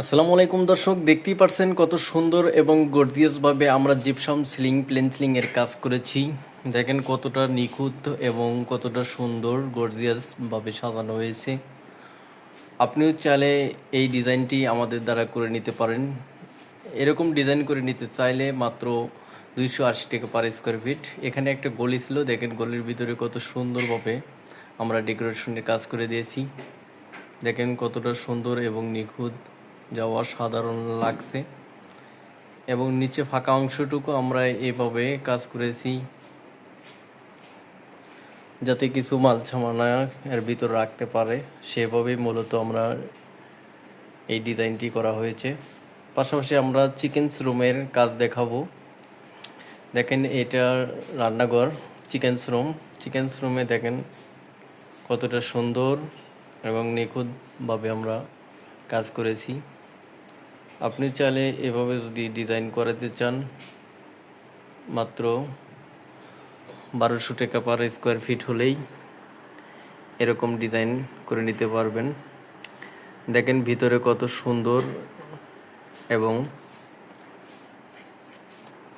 আসসালামু আলাইকুম দর্শক, দেখতেই পারছেন কত সুন্দর এবং গর্জিয়াসভাবে আমরা জিপসাম সিলিং প্লেন সিলিং এর কাজ করেছি। দেখেন কতটা নিখুঁত এবং কতটা সুন্দর গর্জিয়াসভাবে সাজানো হয়েছে। আপনিও চাইলে এই ডিজাইনটি আমাদের দ্বারা করে নিতে পারেন। এরকম ডিজাইন করে নিতে চাইলে মাত্র দুইশো আশি টাকা পার স্কোয়ার ফিট এখানে একটা গলি ছিল, দেখেন গলির ভিতরে কত সুন্দরভাবে আমরা ডেকোরেশনের কাজ করে দিয়েছি। দেখেন কতটা সুন্দর এবং নিখুঁত। যা অসাধারণ লাগছে। এবং নিচে ফাঁকা অংশটুকু আমরা এভাবে কাজ করেছি, যাতে কিছু মাল সামানা এর ভিতর রাখতে পারে। সেভাবেই মূলত আমরা এই ডিজাইনটি করা হয়েছে। পাশাপাশি আমরা চিকেনস রুমের কাজ দেখাবো। দেখেন এটা রান্নাঘর চিকেনস রুম চিকেনস রুমে দেখেন কতটা সুন্দর এবং নিখুঁতভাবে আমরা কাজ করেছি। আপনি চাইলে এভাবে যদি ডিজাইন করাতে চান, মাত্র বারোশো টাকা পার স্কোয়ার ফিট হলেই এরকম ডিজাইন করে নিতে পারবেন। দেখেন ভিতরে কত সুন্দর এবং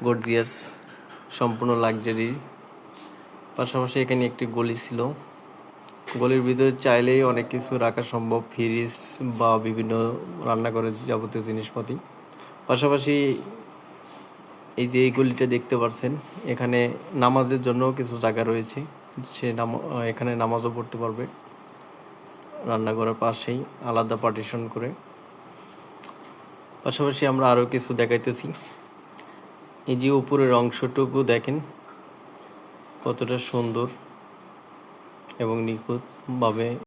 গর্জিয়াস সম্পূর্ণ লাক্সারি পাশাপাশি এখানে একটি গলি ছিল। গলির ভিতরে চাইলেই অনেক কিছু রাখা সম্ভব ফ্রিজ বা বিভিন্ন রান্নাঘরের যাবতীয় জিনিসপাতি। পাশাপাশি এই যে এই গলিটা দেখতে পাচ্ছেন এখানে নামাজের জন্য কিছু জায়গা রয়েছে। সে নাম, এখানে নামাজও পড়তে পারবে। রান্নাঘরের পাশেই আলাদা পার্টিশন করে। পাশাপাশি আমরা আরও কিছু দেখাইতেছি। এই যে উপরের অংশটুকু দেখেন, কতটা সুন্দর। এবং নিখুঁতভাবে